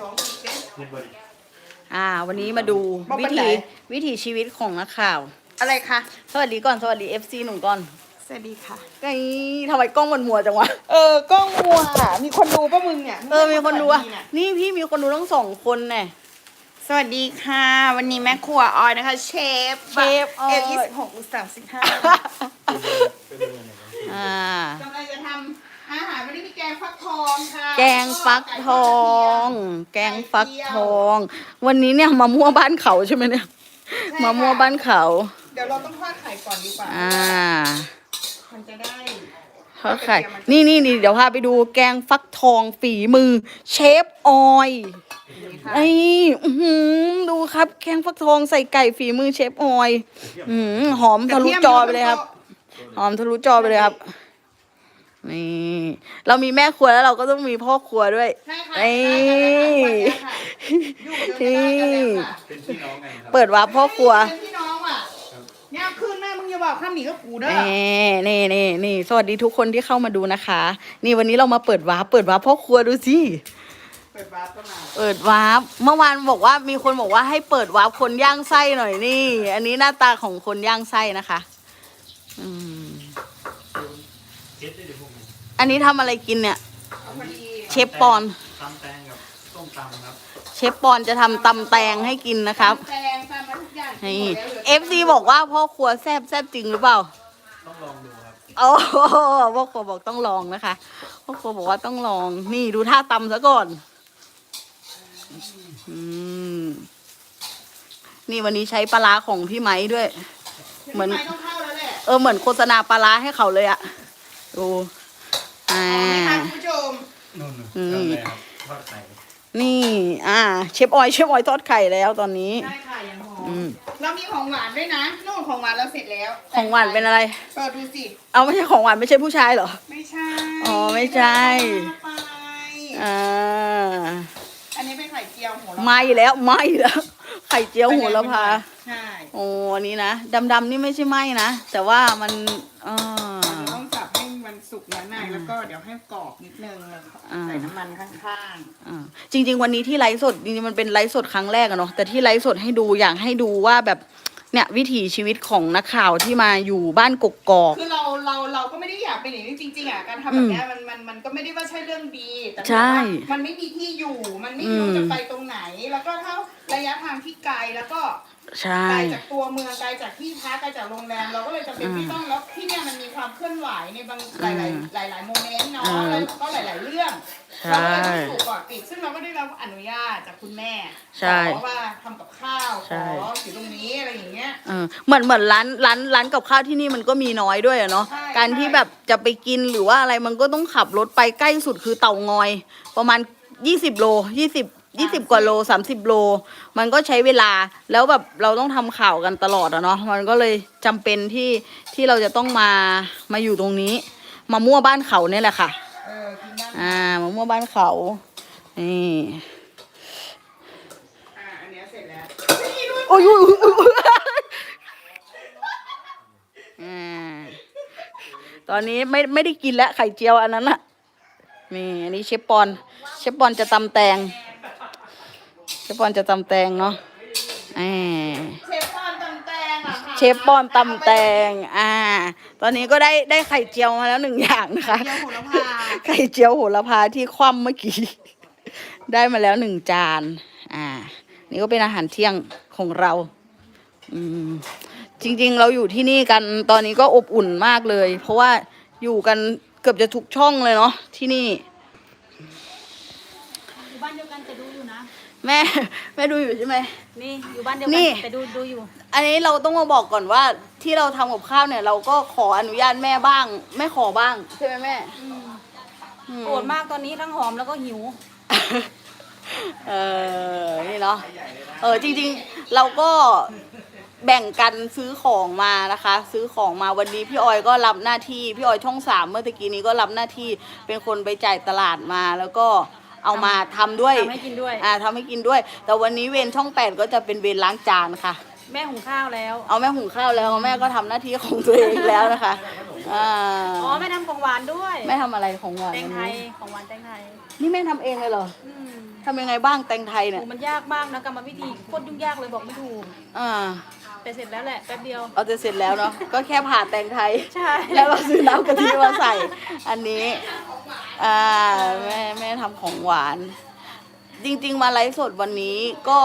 สองอีกเด้อเน็ตบอดี้อ่า วันนี้มาดูบอกวิปันไหน ถีวิถีชีวิตของนักข่าว อะไรคะสวัสดีก่อนสวัสดี FC หนุ่มก่อนสวัสดีค่ะ ไอ้ทำไมกล้องมันมัวจังวะ เออกล้องมัวอะมีคนดูป่ะมึงเนี่ยเออมีคนดูอะสวัสเยนี่พี่มีคนดูทั้งสองคนแน่ สวัสดีค่ะ วันนี้แม่ครัวออยนะคะ เชฟเชฟออย เอฟยี่สิบหกอุตสามสิบห้าเป็นเรื่องอะไรกัน อ่ากำลังจะทำ อาหารวันนี้มีแกงฟักทองค่ะแกงฟักทอง แกงฟักทอง วันนี้เนี่ยมามั่วบ้านเขาใช่ไหมเนี่ยมามั่วบ้านเขา เดี๋ยวเราต้องทอดไข่ก่อนดีกว่าอ่ามันจะได้ทอดไข่นี่นี่นี่เดี๋ยวพาไปดูแกงฟักทองฝีมือ เชฟออยไอ้อื้อหือดูครับแกงฟักทองใส่ไก่ฝีมือเชฟออยอื้อหือหอมทะลุจอไปเลยครับ หอมทะลุจอไปเลยครับ นี่ เรามีแม่ครัวแล้วเราก็ต้องมีพ่อครัวด้วย ใช่ค่ะเอ้ยได้ค่ะได้ค่ะอยู่เดี๋ยวจะได้กันแล้วค่ะเป็นพี่น้องกันครับเปิดวาร์ปพ่อครัว เป็นพี่น้องอะเนี่ยขึ้นแม่มึงอย่าบอกข้ามหนีก็กูเด้อนี่นี่นี่นี่สวัสดีทุกคนที่เข้ามาดูนะคะ นี่วันนี้เรามาเปิดวาร์ปเปิดวาร์ปพ่อครัวดูสิ เปิดวาร์ปก็มาเปิดวาร์ปเมื่อวานบอกว่ามีคนบอกว่าให้เปิดวาร์ปคนย่างไส้หน่อยนี่ อันนี้หน้าตาของคนย่างไส้นะคะ อืม เจ็ดได้เดี๋ยวพวกนี้ อันนี้ทำอะไรกินเนี่ยเอาพอดีเชฟปอน ตำแตงกับต้มตำครับเชฟปอนจะทำตำแตงให้กินนะครับแตงตามมาทุกอย่างนี่หมดแล้วหลืเอฟซีบอกว่าพ่อครัวแซบแซบจริงหรือเปล่า ต้องลองดูครับโอ้โหพ่อครัวบอกต้องลองนะคะพ่อครัวบอกว่าต้องลอง นี่ดูท่าตำซะก่อน อืม นี่วันนี้ใช้ปลาร้าของพี่ไม้ด้วย เหมือนพี่ไต้องเข้าแล้วแหละเออเหมือนโฆษณาปลาร้าให้เขาเลยอะดู อ่าอ๋อไหมคะคุณผู้ชมนู่นอืม ทำอะไรครับทอดไข่นี่ อ่า เชฟออยเชฟออยทอดไข่แล้วตอนนี้ ได้ค่ะอย่างหออืมมเรามีของหวานด้วยนะนู่นของหวานเราเสร็จแล้วของหวานเป็นอะไร เปิดดูสิเอาไม่ใช่ของหวานไม่ใช่ผู้ชายเหรอ ไม่ใช่อ๋อไม่ใช่ ไปอ่าอันนี้เป็นไข่เจียวหัวเราะไม่แล้วไม่แล้ว ไข่เจียวโหัวละพา ใช่ โอ้อันนี้นะดำๆนี่ไม่ใช่ไหมนะ แต่ว่ามันอ่าเรา เดี๋ยวให้กรอบนิดนึงแล้วก็อ่า ใส่น้ำมันข้างอ่าจริง ๆ วันนี้ที่ไลฟ์สดจริงๆมันเป็นไลฟ์สดครั้งแรกอะเนาะแต่ที่ไลฟ์สดให้ดูอยากให้ดูว่าแบบเนี่ยวิถีชีวิตของนักข่าวที่มาอยู่บ้านกกอก ๆ คือเราเราเราก็ไม่ได้อยากเป็นอย่างนี้จริงๆอะการทำแบบเนี้ยมันมันมันก็ไม่ได้ว่าใช่เรื่องดีแต่ใช่ว่ามันไม่มีที่อยู่ มันไม่รู้อืม จะไปตรงไหน แล้วก็ถ้าระยะทางที่ไกลแล้วก็ ใช่ ไกลจากตัวเมืองไกลจากที่พักไกลจากโรงแรมเราก็เลยจำเป็นอืมที่ต้องแล้วที่เนี่ยมันมีความเคลื่อนไหวในบางหอืลายมๆหลายหลาย ๆ โมเมนต์เนาะอืมแล้วก็หลาย ๆ เรื่องใช่เราก็เลยต้องถูกก่อนปิดซึ่งเราก็ได้รับอนุญาตจากคุณแม่ใช่ขอว่าทำกับข้าวขใช่ ออยู่ตรงนี้อะไรอย่างเงี้ย เออเหมือนเหมือนร้านร้านร้านกับข้าวที่นี่มันก็มีน้อยด้วยอะเนาะใช่การที่ใช่แบบจะไปกินหรือว่าอะไรมันก็ต้องขับรถไปใกล้สุดคือเต่างอย ประมาณยี่สิบโลยี่สิบ ยี่สิบกว่าโลสามสิบโล มันก็ใช้เวลาแล้วแบบเราต้องทำข่าวกันตลอดอะเนาะมันก็เลยจำเป็นที่ที่เราจะต้องมามาอยู่ตรงนี้มามั่วบ้านเขาเนี่ยแหละค่ะเออกินได้อ่ามามั่วบ้านเขานี่อ่าอันเนี้ยเสร็จแล้วโอ้ยอุ๊ยอุ๊ยอุ๊ยอ่าตอนนี้ไม่ไม่ได้กินแล้วไข่เจียวอันนั้นอะนี่อันนี้เชฟปอน เชฟปอนจะตำแตงเช ฟปอนจะตำแตงเนาะอ่าเชฟปอนตำแตงอะค่ะเชฟปอนตำแตง อ่า ตอนนี้ก็ได้ได้ไข่เจียวมาแล้วหนึ่งอย่างนะคะ เจียวโหระพาไข่เจียวโหระพาที่คว่ำเมื่อกี้ ได้มาแล้วหนึ่งจาน อ่า นี่ก็เป็นอาหารเที่ยงของเรา อืม จริง ๆ เราอยู่ที่นี่กันตอนนี้ก็อบอุ่นมากเลย เพราะว่าอยู่กันเกือบจะทุกช่องเลยเนาะที่นี่ แม่แม่ดูอยู่ใช่ไหม นี่อยู่บ้านเดียวนี่กันแต่ดูดูอยู่ อันนี้เราต้องมาบอกก่อนว่าที่เราทำกับข้าวเนี่ยเราก็ขออนุญาตแม่บ้างไม่ขอบ้างใช่ไหมแม่อืม โกรธมากตอนนี้ทั้งหอมแล้วก็หิว เออ นี่เนาะ เออ จริงๆ เราก็แบ่งกันซื้อของมานะคะ ซื้อของมาวันนี้พี่ออยก็รับหน้าที่ พี่ออยช่องสามเมื่อตะกี้นี้ก็รับหน้าที่เป็นคนไปจ่ายตลาดมา แล้วก็ เอามาทำด้วยทำให้กินด้วย อ่าทำให้กินด้วย แต่วันนี้เวรช่องแปดก็จะเป็นเวรล้างจานค่ะ แม่หุงข้าวแล้ว เอาแม่หุงข้าวแล้วแม่ก็ทำหน้าที่ของตัวเองแล้วนะคะอ่าอ๋อแม่ทำของหวานด้วยแม่ทำอะไรของหวานแตงวันไทยนี้ของหวานแตงไทยนี่แม่ทำเองเลยเหรออืมทำยังไงบ้างแตงไทยโอ้เนี่ยมันยากมากนะกรรมวิธีโคตรยุ่งยากเลยบอกไม่ถูก อ่า แต่เสร็จแล้วแหละแป๊บเดียว เอาจะเสร็จแล้วเนาะ ก็แค่ผ่าแตงไทย ใช่ แล้วเราซื้อน้ำกะทิมาใส่ อันนี้ อ่าแม่แม่ทำของหวาน จริง ๆ มาไลฟ์สดวันนี้ก็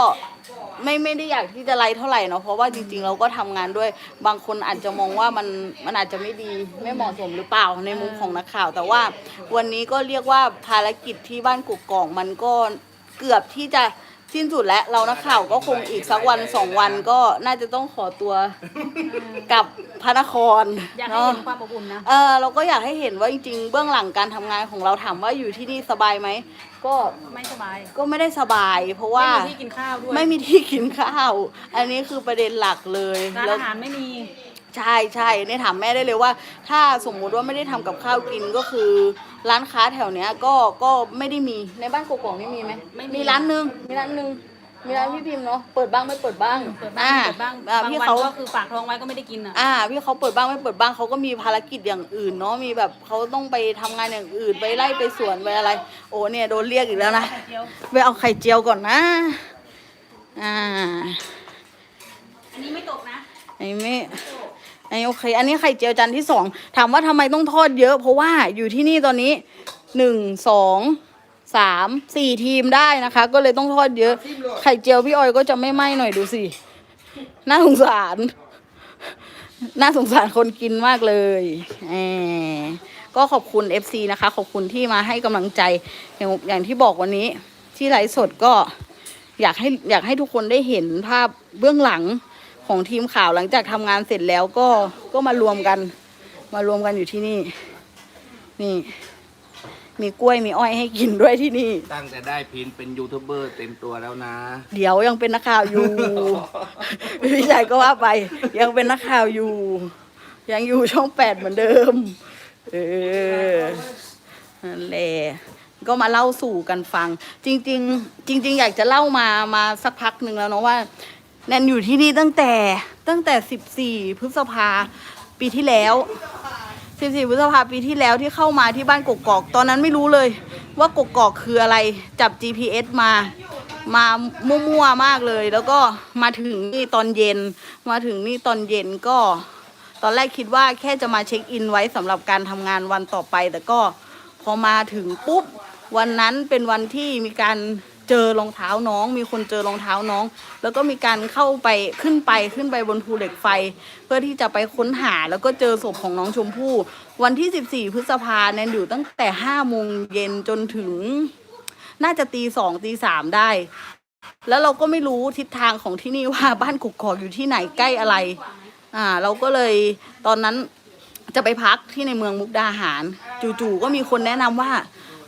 ไม่ไม่ได้อยากที่จะไลฟ์เท่าไหร่เนาะ เพราะว่าจริง ๆ เราก็ทำงานด้วย บางคนอาจจะมองว่ามันมันอาจจะไม่ดีไม่เหมาะสมหรือเปล่าในมุมของนักข่าว แต่ว่าวันนี้ก็เรียกว่าภารกิจที่บ้านกุกกองมันก็เกือบที่จะ สิ้นสุดแล้วเรานักข่าวก็คงอีกสักวันสองวันก็น่าจะต้องขอตัวกลับพระนครอยากให้เนาะเห็นความอบอุ่นนะเออเราก็อยากให้เห็นว่าจริงๆ เบื้องหลังการทำงานของเราถามว่าอยู่ที่นี่สบายไหมก็ไม่สบายก็ไม่ได้สบาย เพราะว่าไม่มีที่กินข้าวด้วยไม่มีที่กินข้าว อันนี้คือประเด็นหลักเลยร้านแล้วอาหารไม่มีใช่ใช่เนี่ยถามแม่ได้เลยว่า ถ้าสมมุติว่าไม่ได้ทำกับข้าวกินก็คือ ร้านค้าแถวเนี้ยก็ก็ไม่ได้มีในบ้านกกอกนี่มีไหมไม่มี มีร้านหนึงมีร้านหนึงมีร้านพี่พิมพ์เนาะเปิดบ้างไม่เปิดบ้างเปิดบ้างอ่เปิดบ้างอ่บางพี่วันเขา ก็คือฝากท้องไว้ก็ไม่ได้กินอะ อ่าพี่เขาเปิดบ้างไม่เปิดบ้างเขาก็มีภารกิจอย่างอื่นเนาะมีแบบเขาต้องไปทำงานอย่างอื่นไปไล่ไปสวนไปอะไร โอ้เนี่ยโดนเรียกอีกแล้วนะเดียวไปเอาไข่เจียวก่อนนะอ่าอันนี้ไม่ตกนะ ไอ้ไม่ ไอ้โอเค อันนี้ไข่เจียวจานที่สองถามว่าทำไมต้องทอดเยอะ เพราะว่าอยู่ที่นี่ตอนนี้หนึ่งสองสามสี่ทีมได้นะคะ ก็เลยต้องทอดเยอะ ไข่เจียวพี่ออยก็จะไม่ไหม้หน่อยดูสิน่าสงสาร น่าสงสารคนกินมากเลยแหมก็ขอบคุณ FC นะคะ ขอบคุณที่มาให้กำลังใจอย่างอย่างที่บอกวันนี้ ที่ไลฟ์สดก็อยากให้อยากให้ทุกคนได้เห็นภาพเบื้องหลัง ของทีมข่าวหลังจากทำงานเสร็จแล้วก็ก็มารวมกัน มารวมกันอยู่ที่นี่ นี่ มีกล้วยมีอ้อยให้กินด้วยที่นี่ ตั้งแต่ได้พินเป็นยูทูบเบอร์เต็มตัวแล้วนะ เดี๋ยวยังเป็นนักข่าวอยู่ พี่ชายก็ว่าไป ยังเป็นนักข่าวอยู่ ยังอยู่ช่องแปดเหมือนเดิม เออนั่นแหละก็มาเล่าสู่กันฟัง จริง ๆ จริง ๆ อยากจะเล่ามามาสักพักหนึ่งแล้วเนาะว่า แนนอยู่ที่นี่ตั้งแต่ตั้งแต่สิบสี่พฤษภาปีที่แล้วสิบสี่พฤษภาปีที่แล้วที่เข้ามาที่บ้านกกอก ตอนนั้นไม่รู้เลย ว่ากกอกคืออะไรจับ GPS มามามั่วๆมากเลย แล้วก็มาถึงนี่ตอนเย็น มาถึงนี่ตอนเย็นก็ ตอนแรกคิดว่าแค่จะมาเช็คอินไว้สำหรับการทำงานวันต่อไป แต่ก็พอมาถึงปุ๊บวันนั้นเป็นวันที่มีการ เจอรองเท้าน้อง มีคนเจอรองเท้าน้อง แล้วก็มีการเข้าไปขึ้นไปขึ้นไปบนภูเหล็กไฟ เพื่อที่จะไปค้นหาแล้วก็เจอศพของน้องชมพู่ วันที่ 14 พฤษภาเนี่ยอยู่ตั้งแต่5โมงเย็นจนถึง น่าจะตีสองตีสามได้ แล้วเราก็ไม่รู้ทิศทางของที่นี่ว่าบ้านกุกกอกอยู่ที่ไหนใกล้อะไร อ่า เราก็เลยตอนนั้นจะไปพักที่ในเมืองมุกดาหาร จู่ๆก็มีคนแนะนำว่า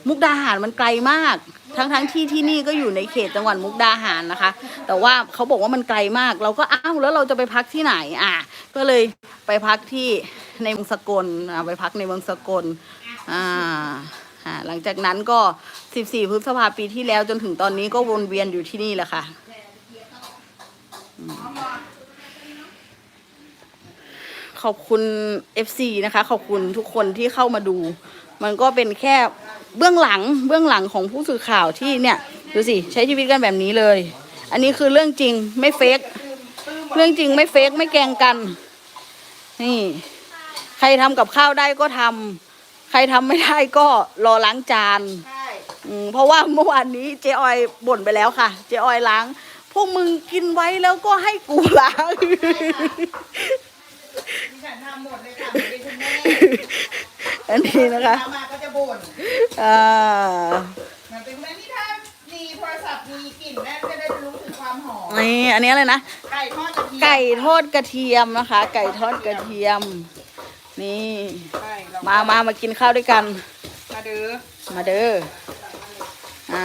มุกดาหารมันไกลมาก ทั้งๆที่ที่นี่ก็อยู่ในเขตจังหวัดมุกดาหารนะคะ แต่ว่าเขาบอกว่ามันไกลมาก เราก็อ้าวแล้วเราจะไปพักที่ไหนอะก็เลยไปพักที่ในเมืองสกลอ่าไปพักในเมืองสกลอ่าอ่าหลังจากนั้นก็ 14พฤษภาปีที่แล้วจนถึงตอนนี้ก็วนเวียนอยู่ที่นี่แหละค่ะอืมขอบคุณ FC นะคะ ขอบคุณทุกคนที่เข้ามาดู มันก็เป็นแค่ เบื้องหลังเบื้องหลังของผู้สื่อข่าวที่เนี่ยดูสิใช้ชีวิตกันแบบนี้เลย อันนี้คือเรื่องจริงไม่เฟกเรื่องจริงไม่เฟกไม่แกล้งกัน นี่ ใครทำกับข้าวได้ก็ทำใครทำไม่ได้ก็รอล้างจานใช่เพราะว่าเมื่อวานนี้เจออยบ่นไปแล้วค่ะ เจออยล้าง พวกมึงกินไว้แล้วก็ให้กูล้างดิฉันทำหมดเลยค่ะ อันนี้นะคะทำมาก็จะบ่นอ่า มันเป็นแม่นี่ถ้ามีโทรศัพท์มีกลิ่นแม่จะได้รู้ถึงความหอมนี่อันนี้อะไรนะ ไก่ทอดกระเทียมไก่ทอดกระเทียมนะคะ ไก่ทอดกระเทียม นี่ใช่เรมามามากินข้าวด้วยกัน มาเด้อมาเด้อ อ่า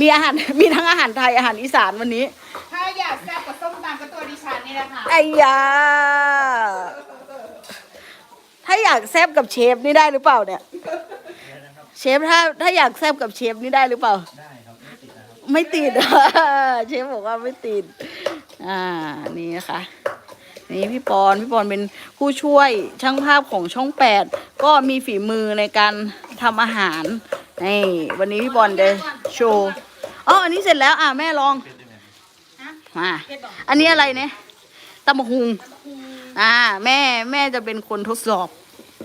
มีอาหาร มีทั้งอาหารไทยอาหารอีสานวันนี้ ถ้าอยากแซ่บกับส้มตำก็ตัวดิฉันนี่แหละค่ะ ไอ้ยา ถ้าอยากแซบกับเชฟนี่ได้หรือเปล่าเนี่ยเชฟถ้าถ้าอยากแซบกับเชฟนี่ได้หรือเปล่า ได้ครับ ไม่ติดนะครับไม่ติด เชฟบอกว่าไม่ติด อ่านี่นะคะ นี่พี่ปอนพี่ปอนเป็นผู้ช่วยช่างภาพของช่องแปดก็มีฝีมือในการทำอาหารนี่วันนี้พี่ปอนจะโชว์อ๋ออันนี้เสร็จแล้วอะแม่ลองมาเผ็ดบอกอันนี้อะไรเนี่ยตำบักหุงอ่า แม่แม่จะเป็นคนทดสอบ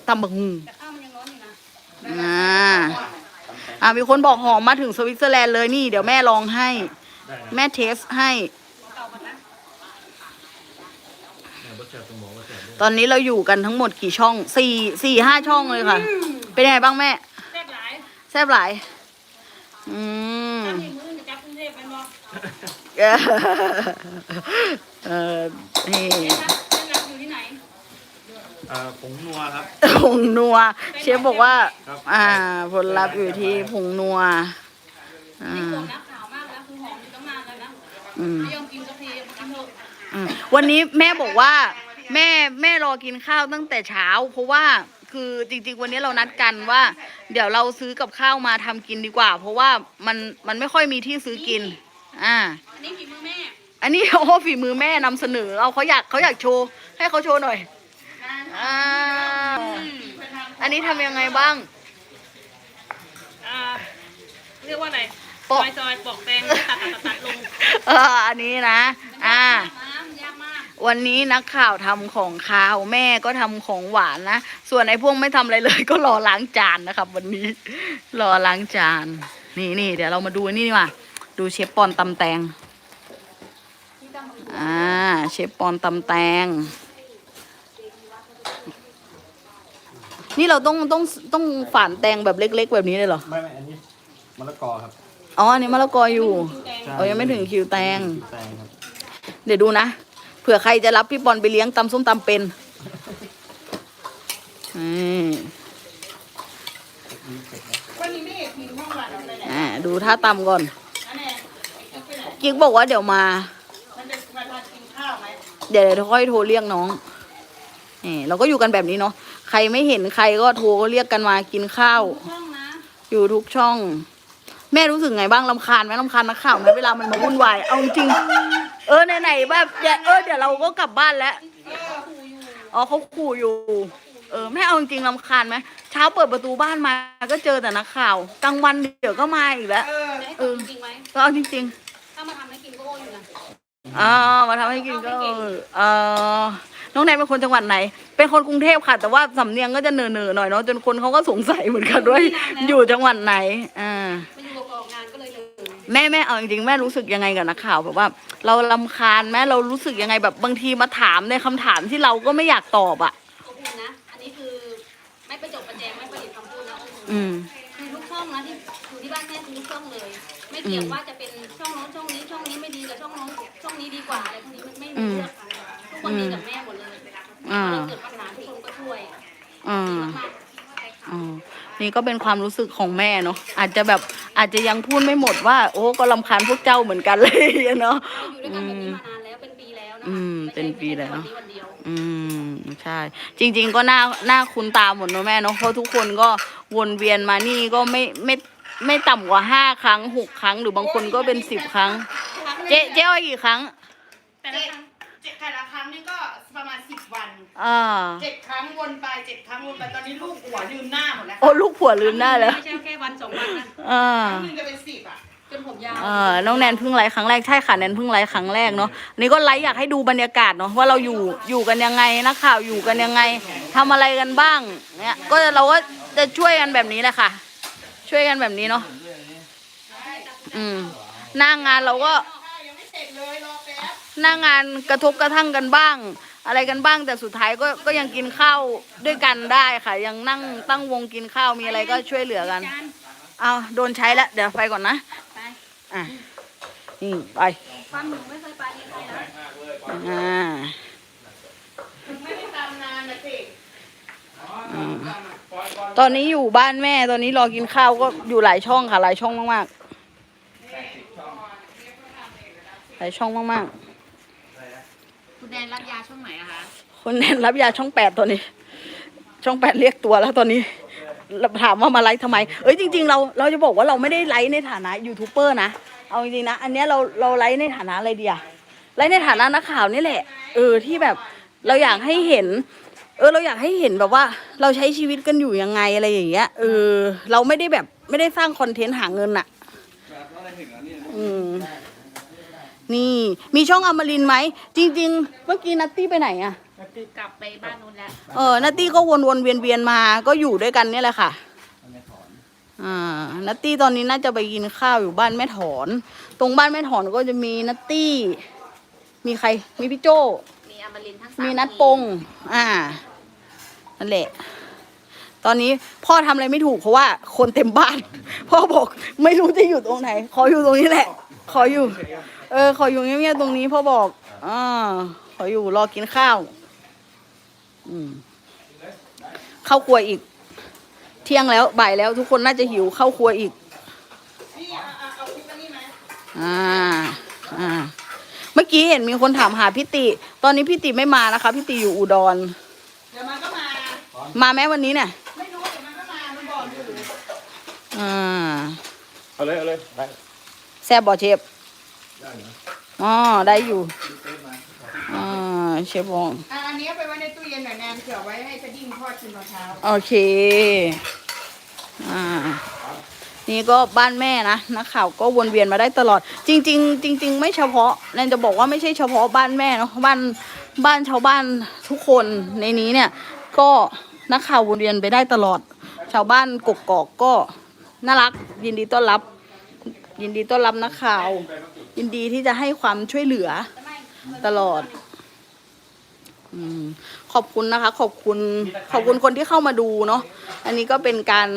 ตำบักหุงแต่ข้าวมันยังร้อนอยู่นะอ่าอ่ามีคนบอกหอมมาถึงสวิตเซอร์แลนด์เลยนี่ เดี๋ยวแม่ลองให้ แม่เทสให้เก่ากันนะตอนนี้เราอยู่กันทั้งหมดกี่ช่องสี่สี่ห้าช่องเลยค่ะ เป็นยังไงบ้างแม่แซ่บหลายแซ่บหลายอืมถ้ามีมือจะจับกรุงเทพมันบอกเออเออนี่ เจ๊ครับเจ๊รับอยู่ที่ไหนเอ่อผงนัวครับ ผงนัว เชฟบอกว่า ครับ อ่า ผลลัพธ์อยู่ที่ผงนัว อ่านี่โกรธนะขาวมากนะคือหอมอยู่ตั้งนานแล้วนะอืม ไม่ยอมกินสักทีกินเถอะอืมวันนี้แม่บอกว่า แม่แม่รอกินข้าวตั้งแต่เช้า เพราะว่าคือจริง ๆ วันนี้เรานัดกันว่า เดี๋ยวเราซื้อกับข้าวมาทำกินดีกว่า เพราะว่ามันมันไม่ค่อยมีที่ซื้อกิน อ่า อันนี้ฝีมือแม่อันนี้โอ้ฝีมือแม่นำเสนอเอาเขาอยากเขาอยากโชว์ให้เขาโชว์หน่อย อ่าอันนี้ทำยังไงบ้าง อ่าเรียกว่าอะไรปอก ซอยซอยปอกแตงตัดตัดตัดตัดลงเอออันนี้นะ อ่า น้ำยากมากวันนี้นักข่าวทำของคาวแม่ก็ทำของหวานนะ ส่วนไอ้พวกไม่ทำอะไรเลย ก็รอล้างจานนะครับ วันนี้ รอล้างจาน นี่นี่เดี๋ยวเรามาดูนี่ดีกว่าดูเชฟปอนตำแตง อ่า เชฟปอนตำแตง นี่เราต้องต้องต้องฝานแตงแบบเล็ก ๆ แบบนี้เลยเหรอ ไม่ไม่อันนี้มะละกอครับอ๋อ อันนี้มะละกออยู่แตงเออยังไม่ถึงคิวแตงแตงครับเดี๋ยวดูนะ เผื่อใครจะรับพี่บอลไปเลี้ยงตำส้มตำเป็นอืมวันนี้ไม่เห็นพิมพ์ห้องหลังเลยแหละอ่าดูท่าตำก่อน อันเนี้ยกิ๊กไปไหนกิ๊กบอกว่าเดี๋ยวมา มันจะมาทานกินข้าวไหมเดี๋ยวเดี๋ยวค่อยโทรเรียกน้อง นี่เราก็อยู่กันแบบนี้เนาะใครไม่เห็นใครก็โทรเรียกกันมากินข้าวช่องนะอยู่ทุกช่อง แม่รู้สึกไงบ้างลำคาญไหมลำคาญนักข่าวไหมเวลามันมาวุ่นวายเอาจริงๆเออไหนๆแบบเดี๋ยวเออเดี๋ยวเราก็กลับบ้านแล้วอ๋อเขาขู่อยู่ เออแม่เอาจริงๆลำคาญไหมเช้าเปิดประตูบ้านมาก็เจอแต่นักข่าวกลางวันเดี๋ยวก็มาอีกแล้วเออจะให้เอตกอจริงไหมก็เอาจริงถ้ามาทำให้กินก็โอ้อยู่นะๆอ่ามาทำให้กินก็เออ น้องแนนเป็นคนจังหวัดไหน เป็นคนกรุงเทพค่ะ แต่ว่าสำเนียงก็จะเหน่อๆหน่อยเนาะจนคนเขาก็สงสัยเหมือนกันว่าอยู่จังหวัดไหนอ่ามาอยู่กับออกงานก็เลยเลยแม่แม่เอาจริงๆแม่รู้สึกยังไงกับนักข่าวแบบว่า เราลำคาญแม่เรารู้สึกยังไงแบบบางทีมาถามในคำถามที่เราก็ไม่อยากตอบอะอบอุ่นนะ อันนี้คือไม่ประจบประแจงไม่ประดิษฐ์คำพูดนะอบอุ่นอืม คือทุกช่องนะที่อยู่ที่บ้านแม่คือทุกช่องเลย ไม่เกี่ยวว่าจะเป็นช่องโน้นช่องนี้ช่องนี้ไม่ดีกับช่องโน้นช่องนี้ดีกว่าอะไรพวกนี้มันไม่มีเลือกค่ะทุก คนดีกับแม่หมดเลยอ่าเราเกิดปัญหาทุกคนก็ช่วยอ่าดีมากอ๋อนี่ก็เป็นความรู้สึกของแม่เนาะอาจจะแบบอาจจะยังพูดไม่หมดว่า โอ้ก็ลำคาญพวกเจ้าเหมือนกันเลยเนาะๆเราอยู่ด้วยกันแบบนี้มานานแล้วเป็นปีแล้วนะอืมเป็นปีแล้วไม่ใช่วันนี้วันเดียวอืมใช่ จริง ๆ ก็น่าน่าคุ้นตาหมดเนอะแม่เนาะเพราะทุกคนก็วนเวียนมานี่ก็ไม่ไม่ไม่ต่ำกว่าห้าครั้งหกครั้ง หรือบางคนก็เป็นสิบครั้ง เจ๊เจ๊อ้อยกี่ครั้งแต่ละครั้ง นี่ก็ประมาณสิบวันอ่าเจ็ดครั้งวนไปเจ็ดครั้งวนไปตอนนี้ลูกหัวลืมหน้าหมดแล้วโอ้ลูกผัวลืมหน้าแล้วไม่ใช่แค่วันสองวันนะอ่าครั้งหนึงจะเป็นสิบอะ จนผมยาวเออน้องแนนเพิ่งไลฟ์ครั้งแรกใช่ค่ะแนนเพิ่งไลฟ์ครั้งแรกเนาะอันนี่ก็ไลฟ์อยากให้ดูบรรยากาศเนาะว่าเราอยู่อยู่กันยังไงนักข่าวอยู่กันยังไงทำอะไรกันบ้างเนี่ยก็เราก็จะช่วยกันแบบนี้แหละค่ะ ช่วยกันแบบนี้เนาะอืมหน้างานเราก็ข้าวยังไม่เสร็จเลยรอแป๊บ หน้างานกระทบกระทั่งกันบ้าง อะไรกันบ้างแต่สุดท้ายก็ก็ยังกินข้าวด้วยกันได้ค่ะ ยังนั่งตั้งวงกินข้าวมีอะไรก็ช่วยเหลือกัน เอาโดนใช้แล้วเดี๋ยวไปก่อนนะไปอะนี่ไปความหนูไม่เคยไปในใครนะอ่าไม่ได้ตามนานนะสิตอนนี้อยู่บ้านแม่ตอนนี้รอกินข้าวก็อยู่หลายช่องค่ะ หลายช่องมากๆ หลายช่องมาก คุณแดนรับยาช่วงไหนอะคะคนแนนรับยาช่องแปดตอนนี้ ช่องแปดเรียกตัวแล้วตอนนี้ถามว่ามาไลฟ์ทำไม เอ้ยจริง ๆ เราเราจะบอกว่าเราไม่ได้ไลฟ์ในฐานะยูทูบเบอร์นะเอาจริงๆนะอันเนี้ยเราเราไลฟ์ในฐานะอะไรเดีอะไลฟ์ในฐานะนักข่าวนี่แหละ เออที่แบบเราอยากให้เห็น เออเราอยากให้เห็นแบบว่า เราใช้ชีวิตกันอยู่ยังไงอะไรอย่างเงี้ยเออเราไม่ได้แบบไม่ได้สร้างคอนเทนต์หาเงินอะอืม นี่มีช่องอมรินทร์ไหม จริง ๆ เมื่อกี้นัตตี้ไปไหนอะกลับไปบ้านนู้นแล้ว เออนัตตี้ก็วนๆเวียนๆมาก็อยู่ด้วยกันเนี่ยแหละค่ะอ่านัตตี้ตอนนี้น่าจะไปกินข้าวอยู่บ้านแม่ถอน ตรงบ้านแม่ถอนก็จะมีนัตตี้ มีใคร มีพี่โจ มีอมรินทร์ทั้งสามมีนัดปง อ่า นั่นแหละ ตอนนี้พ่อทำอะไรไม่ถูกเพราะว่าคนเต็มบ้าน พ่อบอกไม่รู้จะอยู่ตรงไหน ขออยู่ตรงนี้แหละ ขออยู่ เออขออยู่เงียบๆตรงนี้พ่อบอกอ่าขออยู่รอกินข้าว อืมเข้าครัวอีก เที่ยงแล้วบ่ายแล้วทุกคนน่าจะหิวเข้าครัวอีกนี่เอาเอาเอาคลิปอันนี้ไหมอ่าอ่าเมื่อกี้เห็นมีคนถามหาพี่ติ ตอนนี้พี่ติไม่มานะคะพี่ติอยู่อุดรเดี๋ยวมันก็มา มาแม้วันนี้เนี่ยไม่รู้เดี๋ยวมันก็มามันบอกอยู่อ่าเอาเลยเอาเลยได้แซ่บบอเชฟ อ๋อได้อยู่อ่าเชฟบองอะอันนี้เอาไปไว้ในตู้เย็นหน่อยแนนเผื่อไว้ให้สดิ้งทอดกินตอนเช้าโอเคอ่านี่ก็บ้านแม่นะนักข่าวก็วนเวียนมาได้ตลอด จริง ๆ จริง ๆ ไม่เฉพาะแนนจะบอกว่าไม่ใช่เฉพาะบ้านแม่เนาะบ้านบ้านชาวบ้านทุกคนในนี้เนี่ย ก็นักข่าววนเวียนไปได้ตลอด ชาวบ้านกกอกก็น่ารัก ยินดีต้อนรับ ยินดีต้อนรับนักข่าว ยินดีที่จะให้ความช่วยเหลือตลอดอขอบคุณนะคะ ขอบคุณ ขอบคุณคนที่เข้ามาดูเนาะอันนี้ก็เป็นการ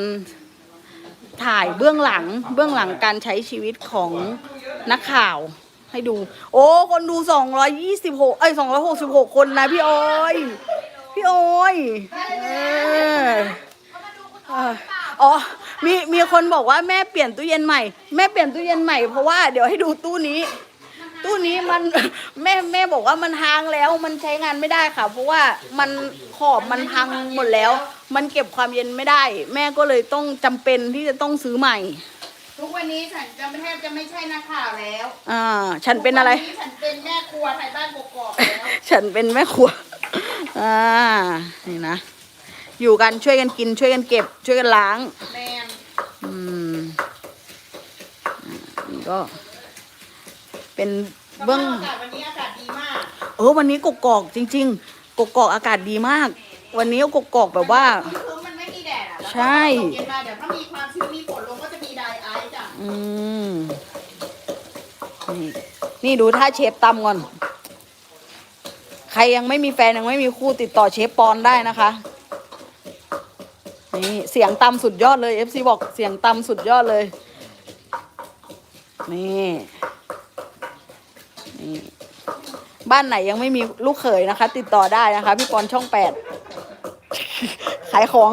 ถ่ายเบื้องหลัง เบื้องหลังการใช้ชีวิตของนักข่าว ให้ดู โอ้ คนดูสองร้อยยี่สิบหกเอ้ยสองร้อยหกสิบหกคนนะพี่ออยพี่ออยเออเอออ๋อ มีมีคนบอกว่าแม่เปลี่ยนตู้เย็นใหม่ แม่เปลี่ยนตู้เย็นใหม่เพราะว่าเดี๋ยวให้ดูตู้นี้ ตู้นี้มันแม่แม่บอกว่ามันพังแล้วมันใช้งานไม่ได้ค่ะ เพราะว่ามันขอบมันพังหมดแล้ว มันเก็บความเย็นไม่ได้ แม่ก็เลยต้องจำเป็นที่จะต้องซื้อใหม่ ทุกวันนี้ฉันจะแทบจะไม่ใช่นักข่าวแล้วอ่า ฉันเป็นอะไร ทุกวัฉันเป็นแม่ครัวไทยบ้านกกอกแล้วฉันเป็นแม่ครัว อ่า นี่นะ อยู่กันช่วยกันกินช่วยกันเก็บ ช่วยกันล้าง แมน อืมนี่ ก็ เป็นเบื้องสภาพอากาศวันนี้อากาศดีมาก เออวันนี้กกอกจริง ๆ กกอกอากาศดีมาก วันนี้กกอกแบบว่า คือมันไม่มีแดดอะแล้วก็ใช่ ตกเย็นมาเดี๋ยวถ้ามีความชื้นมีฝนลงก็จะมีไดไอซ์จ้ะอืมนี่นี่ดูท่าเชฟตำก่อน ใครยังไม่มีแฟนยังไม่มีคู่ติดต่อเชฟปอนได้นะคะ นี่เสียงตำสุดยอดเลย FC บอกเสียงตำสุดยอดเลย นี่นี่บ้านไหนยังไม่มีลูกเขยนะคะ ติดต่อได้นะคะ พี่ปอนช่องแปดขายของ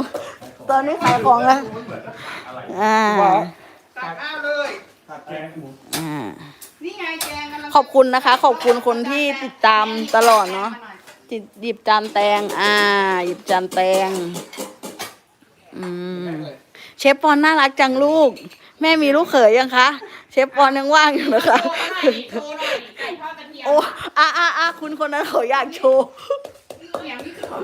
ตอนนี้ขายของแล้วอ่าตักอ้าวเลยอ่านี่ไงแกงกำลังขอบคุณนะคะ ขอบคุณคนที่ติดตามตลอดเนาะจิหยิบจานแตง อ่า หยิบจานแตง อืม เชฟปอนน่ารักจังลูก แม่มีลูกเขยยังคะ เชฟปอนยังว่างอยู่นะคะ โชว์หน่อยไก่ทอดกระเทียมโอ้อาอาอาคุณคนนั้นเขาอยากโชว์เสียงนี่คือไก่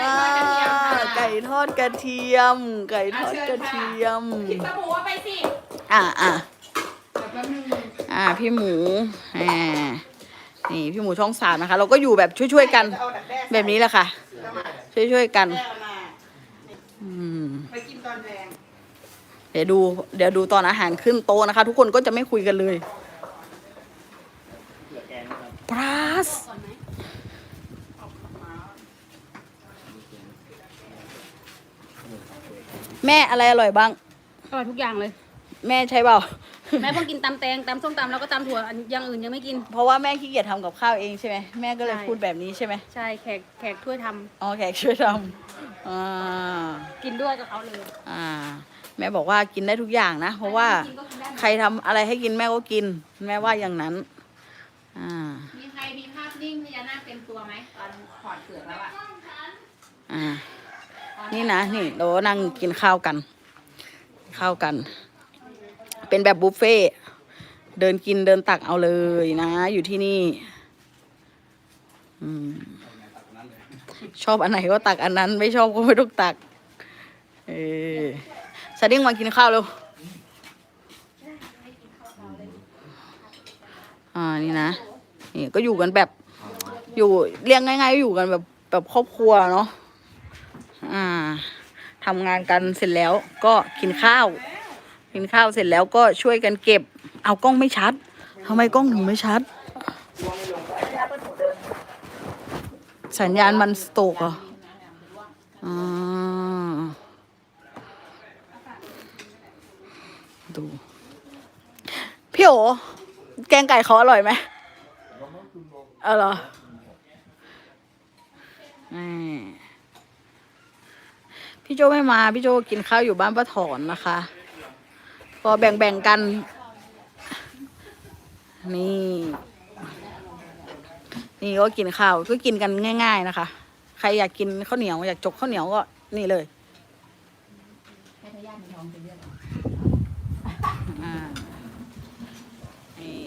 อ่าทอดกระเทียมค่ะไก่ทอดกระเทียม ไก่ทอดกระเทียม คิดตะบูว่าไปสิอ่าอ่า เดี๋ยวแป๊บนึงอ่าพี่หมูอ่านี่พี่หมูช่องสามนะคะ เราก็อยู่แบบช่วยๆกัน จะเอาดักแด้แบบนี้แหละค่ะจะมาช่วยๆกันแด้เอามาอืม ไปกินตอนแรง เดี๋ยวดู เดี๋ยวดูตอนอาหารขึ้นโต๊ะนะคะ ทุกคนก็จะไม่คุยกันเลยปราสแม่อะไรอร่อยบ้าง อร่อยทุกอย่างเลย แม่ใช่เปล่า แม่เพิ่งกินตำแตงตำส้มตำแล้วก็ตำถั่วอันอย่างอื่นยังไม่กิน เพราะว่าแม่ขี้เกียจทำกับข้าวเองใช่ไหมแม่ก็เลยใช่ พูดแบบนี้ใช่ไหมใช่แขกแขกช่วยทำอ๋อแขกช่วยทำอ่า กินด้วยกับเขาเลย อ่า แม่บอกว่ากินได้ทุกอย่างนะเพราะว่ากินก็กินได้หมดใครทำอะไรให้กินแม่ก็กิน แม่ว่าอย่างนั้น อ่า มีใครมีภาพนิ่งพญานาคเต็มตัวไหมตอนถอดเปลือกแล้วอะอ่า นี่นะนี่เรานั่งกินข้าวกัน ข้าวกัน เป็นแบบบุฟเฟ่ต์เดินกินเดินตักเอาเลยนะ อยู่ที่นี่อืมชอบอันไหนก็ตักอันนั้น ไม่ชอบก็ไม่ต้องตัก เออ สดิ้งมากินข้าวเร็วอ่านี่นะนี่ก็อยู่กันแบบอยู่เรียงง่ายๆอยู่กันแบบแบบครอบครัวเนาะอ่าทำงานกันเสร็จแล้วก็กินข้าว กินข้าวเสร็จแล้วก็ช่วยกันเก็บ เอากล้องไม่ชัดทำไมกล้องถึงไม่ชัด สัญญาณมันสโตกเหรออ่าดู พี่โอแก งไก่เขาอร่อยไหมเออเหรอพี่โจไม่มา พี่โจกินข้าวอยู่บ้านป้าถอนนะคะ ก็แบ่งๆกัน นี่ นี่ก็กินข้าวก็กินกันง่าย ๆนะคะ ใครอยากกินข้าวเหนียวอยากจกข้าวเหนียวก็นี่เลยอ่านี่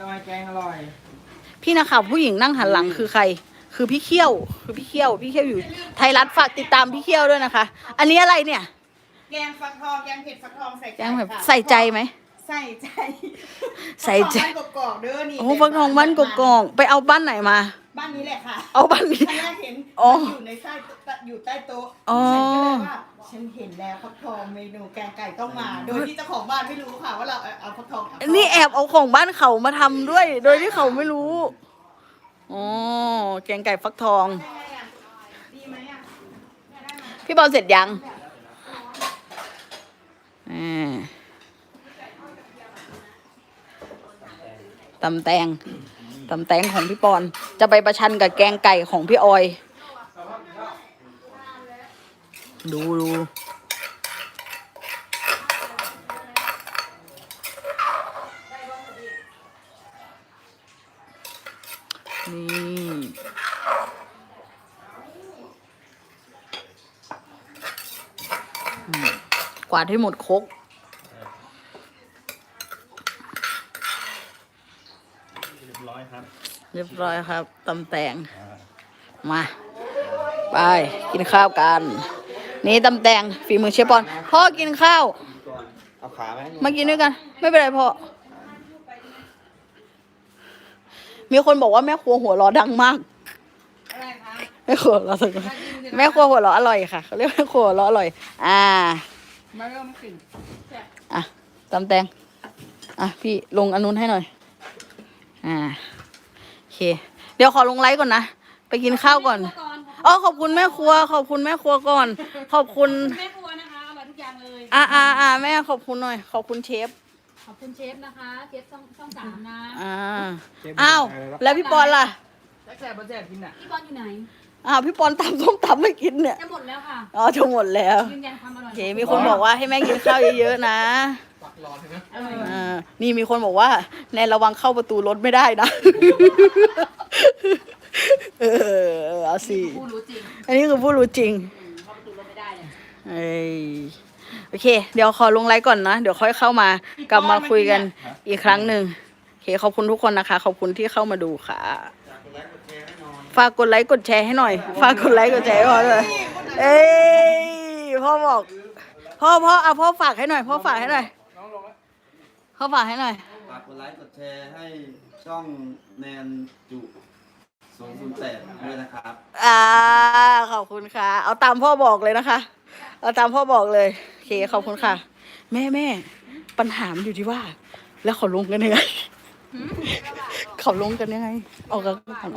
เดี๋ยวไอ้แกงอร่อย พี่นักข่าวผู้หญิงนั่งหันหลังคือใคร คือพี่เขี้ยวคือพี่เขี้ยวพี่เขี้ยวอยู่ ไทยรัฐฝากติดตามพี่เขี้ยวด้วยนะคะ อันนี้อะไรเนี่ย แกงฟักทอง แกงเผ็ดฟักทองใส่แกงแบบค่ะใส่ใจไหม ใส่ใจใส่ใจ ฟักทองบ้านกอกๆเด้อนี่โอ้ฟักทองบ้านกกองไปเอาบ้านไหนมา บ้านนี้แหละค่ะเอาบ้านนี้ฉันแรกเห็นอ๋อมันอยู่ในใต้อยู่ใต้โต๊ะอ๋อ ฉันก็เลยว่าฉันเห็นแล้วฟักทองเมนูแกงไก่ต้องมา โดยที่เจ้าของบ้านไม่รู้ค่ะว่าเราเอาฟักทองเอานี่แอบเอาของบ้านเขามาทำด้วย โดยที่เขาไม่รู้อ๋อแกงไก่ฟักทองได้ไงอะดีไหมอะพี่บอลเสร็จยังอ่าตำแตง ตำแตงของพี่ปอน จะไปประชันกับแกงไก่ของพี่ออย ดูดูนี่อืมกวาดให้หมดครก เรียบร้ อยครับเรียบร้อยครับตำแตงมา ไปกินข้าวกัน นี่ตำแตงฝีมือเชฟปอนพ่อกินข้าว เอาขาไหมมากินด้วยกัน ไม่เป็นไรพ่อ มีคนบอกว่าแม่ครัวหัวเราะดังมากอะไรคะแม่ครัวเราะดังมากแม่ครัวหัวเราะอร่อยค่ะเขาเรียกแม่ครัวหัวเราะอร่อย อ่า มาเริ่มกลิ่นอะตำแตงอะพี่ลงอันนู้นให้หน่อย อ่าโอเค เดี๋ยวขอลงไลฟ์ก่อนนะ ไปกินข้าวก่อนก่อน อ๋อขอบคุณแม่ครัว ขอบคุณแม่ครัวก่อน ขอบคุณ แม่ครัวนะคะอร่อยทุกอย่างเลยอ่าอ่าอ่าแม่ขอบคุณหน่อย ขอบคุณเชฟ ขอบคุณเชฟนะคะ เชฟช่องช่องสามนะ อ่า อ้าว แล้วพี่ปอนล่ะแซ่บๆบ่แซ่บกินอะพี่บอลอยู่ไหน อ้าวพี่ปอนตำส้มตำไม่กินเนี่ย จะหมดแล้วค่ะ อ๋อจะหมดแล้วยืนยันความอร่อโอยเคมีคนบอกว่าให้แม่กินข้าวเยอะๆนะ อร่อยอ่านี่มีคนบอกว่า แนนระวังเข้าประตูรถไม่ได้นะ เออเอาสิ ผู้รู้จริงอันนี้คือผู้รู้จริงเข้าประตูรถไม่ได้เลยเอ้ยโอเค เดี๋ยวขอลงไลฟ์ก่อนนะ เดี๋ยวค่อยเข้ามากลับมาคุยกันอีกครั้งหนึ่งโอเคขอบคุณทุกคนนะคะ ขอบคุณที่เข้ามาดูค่ะ ฝากกดไลค์กดแชร์ให้หน่อย ฝากกดไลค์กดแชร์ให้พ่อด้วยเอ้ยพ่อบอก พ่อพ่อเอาพ่อฝากให้หน่อย พ่อฝากให้หน่อย พ่อฝากให้หน่อย ฝากกดไลค์กดแชร์ให้ช่องแนนจุ208ด้วยนะครับ อ่า ขอบคุณค่ะ เอาตามพ่อบอกเลยนะคะ เอาตามพ่อบอกเลย โอเค ขอบคุณค่ะ แม่แม่ ปัญหามันอยู่ที่ว่า แล้วเขาลงกันยังไงเขาลงกันยังไง ออกกันก่อน